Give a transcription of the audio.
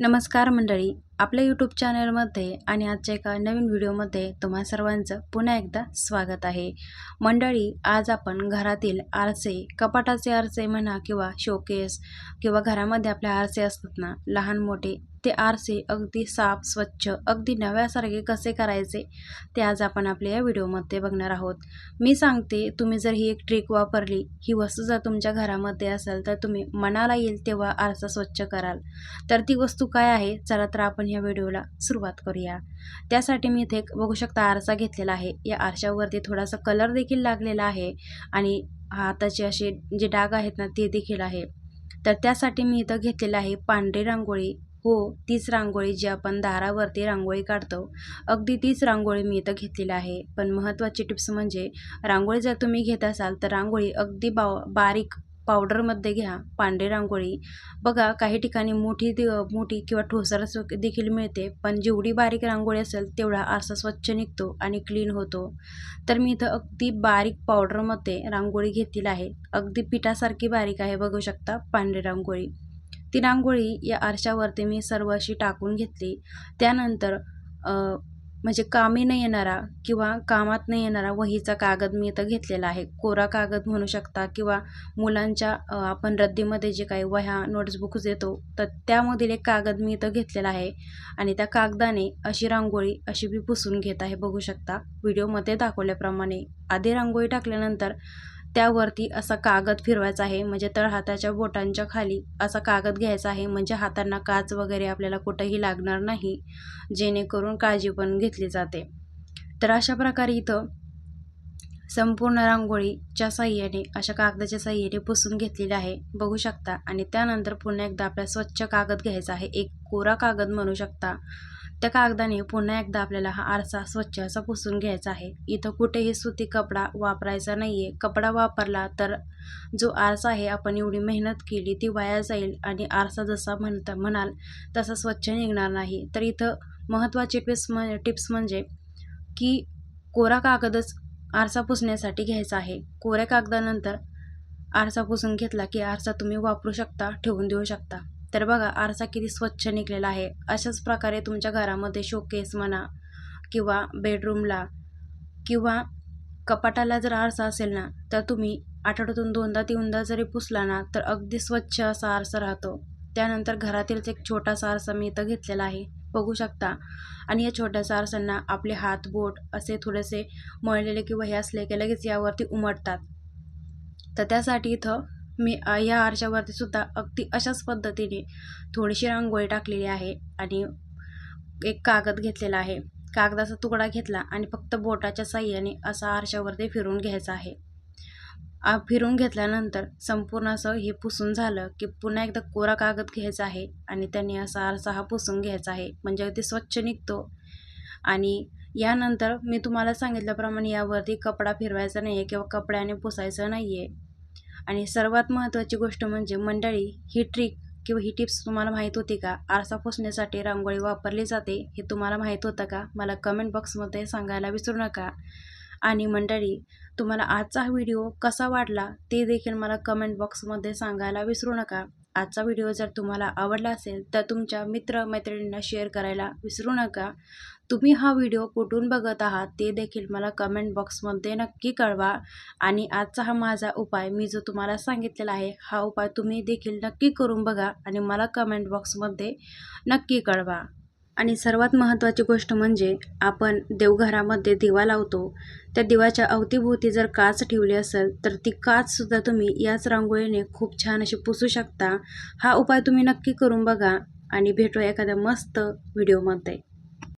नमस्कार मंडळी. आपल्या यूट्यूब चॅनलमध्ये आणि आजच्या एका नवीन व्हिडिओमध्ये तुम्हा सर्वांचं पुन्हा एकदा स्वागत आहे. मंडळी आज आपण घरातील आरसे कपाटाचे आरसे म्हणा किंवा शोकेस किंवा घरामध्ये आपले आरसे असतात ना लहान मोठे ते आरसे अगदी साफ स्वच्छ अगदी नव्यासारखे कसे करायचे ते आज आपण आपल्या या व्हिडिओमध्ये बघणार आहोत. मी सांगते तुम्ही जर ही एक ट्रिक वापरली ही वस्तू जर तुमच्या घरामध्ये असेल तर तुम्ही मनाला येईल तेव्हा आरसा स्वच्छ कराल. तर ती वस्तू काय आहे? चला तर आपण या व्हिडिओला सुरुवात करूया. त्यासाठी मी इथे एक बघू शकता आरसा घेतलेला आहे. या आरशावरती थोडासा कलर देखील लागलेला आहे आणि हाताचे असे जे डाग आहेत ना ते देखील आहे. तर त्यासाठी मी इथं घेतलेलं आहे पांढरी रांगोळी. हो तीच रांगोळी जी आपण दारावरती रांगोळी काढतो. अगदी तीच रांगोळी मी इथं घेतलेली आहे. पण महत्त्वाची टिप्स म्हणजे रांगोळी जर तुम्ही घेत असाल तर रांगोळी अगदी बाव बारीक पावडरमध्ये घ्या पांढरी रांगोळी. बघा काही ठिकाणी मोठी दि मोठी किंवा ठोसर देखील मिळते पण जेवढी बारीक रांगोळी असेल तेवढा आरसा स्वच्छ निघतो आणि क्लीन होतो. तर मी इथं अगदी बारीक पावडरमध्ये रांगोळी घेतलेली आहे. अगदी पिठासारखी बारीक आहे बघू शकता पांढरी रांगोळी. ती रांगोळी या आरशावरती मी सर्व अशी टाकून घेतली. त्यानंतर म्हणजे कामी न येणारा किंवा कामात न येणारा वहीचा कागद मी इथं घेतलेला आहे. कोरा कागद म्हणू शकता किंवा मुलांच्या आपण रद्दीमध्ये जे काही वह्या नोट्सबुक्स देतो तर त्यामधील एक कागद मी इथं घेतलेला आहे आणि त्या कागदाने अशी रांगोळी अशी मी पुसून घेत आहे. बघू शकता व्हिडिओमध्ये दाखवल्याप्रमाणे आधी रांगोळी टाकल्यानंतर त्यावरती असा कागद फिरवायचा आहे. म्हणजे तळहाताच्या बोटांच्या खाली असा कागद घ्यायचा आहे. म्हणजे हातांना काच वगैरे आपल्याला कुठंही लागणार नाही जेणेकरून काळजी पण घेतली जाते. तर अशा प्रकारे इथं संपूर्ण रांगोळीच्या साह्याने अशा कागदाच्या साह्याने पुसून घेतलेली आहे. बघू शकता. आणि त्यानंतर पुन्हा एकदा आपल्या स्वच्छ कागद घ्यायचा आहे. एक कोरा कागद म्हणू शकता. त्या कागदाने पुन्हा एकदा आपल्याला हा आरसा स्वच्छ असा पुसून घ्यायचा आहे. इथं कुठेही सुती कपडा वापरायचा नाही आहे कपडा वापरला तर जो आरसा आहे आपण एवढी मेहनत केली ती वाया जाईल आणि आरसा जसा म्हणता म्हणाल तसा स्वच्छ निघणार नाही. तर इथं महत्त्वाचे टिप्स म टिप्स म्हणजे की कोरा कागदच आरसा पुसण्यासाठी घ्यायचा आहे. कोऱ्या कागदानंतर आरसा पुसून घेतला की आरसा तुम्ही वापरू शकता ठेवून देऊ शकता. तर बघा आरसा किती स्वच्छ निघलेला आहे. अशाच प्रकारे तुमच्या घरामध्ये शोकेस म्हणा किंवा बेडरूमला किंवा कपाटाला जर आरसा असेल ना तर तुम्ही आठवड्यातून दोनदा तीनदा जरी पुसला ना तर अगदी स्वच्छ असा आरसा राहतो. त्यानंतर घरातीलच एक छोटासा आरसा मी इथं घेतलेला आहे. बघू शकता. आणि या छोट्याशा आरसांना आपले हात बोट असे थोडेसे मळलेले किंवा हे असले की लगेच यावरती उमटतात. तर त्यासाठी इथं मी या आरशावरती सुद्धा अगदी अशाच पद्धतीने थोडीशी रांगोळी टाकलेली आहे आणि एक कागद घेतलेला आहे. कागदाचा तुकडा घेतला आणि फक्त बोटाच्या साह्याने असा आरशावरती फिरून घ्यायचा आहे. फिरून घेतल्यानंतर संपूर्ण असं हे पुसून झालं की पुन्हा एकदा कोरा कागद घ्यायचा आहे आणि त्यांनी असा आरसा हा पुसून घ्यायचा आहे. म्हणजे अगदी स्वच्छ निघतो. आणि यानंतर मी तुम्हाला सांगितल्याप्रमाणे यावरती कपडा फिरवायचा नाही आहे किंवा कपड्याने पुसायचं नाही आहे आणि सर्वात महत्त्वाची गोष्ट म्हणजे मंडळी ही ट्रिक किंवा ही टिप्स तुम्हाला माहीत होती का? आरसा पुसण्यासाठी रांगोळी वापरली जाते हे तुम्हाला माहीत होतं का? मला कमेंट बॉक्समध्ये सांगायला विसरू नका. आणि मंडळी तुम्हाला आजचा व्हिडिओ कसा वाटला ते देखील मला कमेंट बॉक्समध्ये सांगायला विसरू नका. आजचा व्हिडिओ जर तुम्हाला आवडला असेल तर तुमच्या मित्रमैत्रिणींना शेअर करायला विसरू नका. तुम्ही हा व्हिडिओ कुठून बघत आहात ते देखील मला कमेंट बॉक्समध्ये नक्की कळवा. आणि आजचा हा माझा उपाय मी जो तुम्हाला सांगितलेला आहे हा उपाय तुम्ही देखील नक्की करून बघा आणि मला कमेंट बॉक्समध्ये नक्की कळवा. आणि सर्वात महत्त्वाची गोष्ट म्हणजे आपण देवघरामध्ये दिवा लावतो. त्या दिवाच्या अवतीभोवती जर काच ठेवली असेल तर ती काचसुद्धा तुम्ही याच रांगोळीने खूप छान अशी पुसू शकता. हा उपाय तुम्ही नक्की करून बघा आणि भेटू एखाद्या मस्त व्हिडिओमध्ये.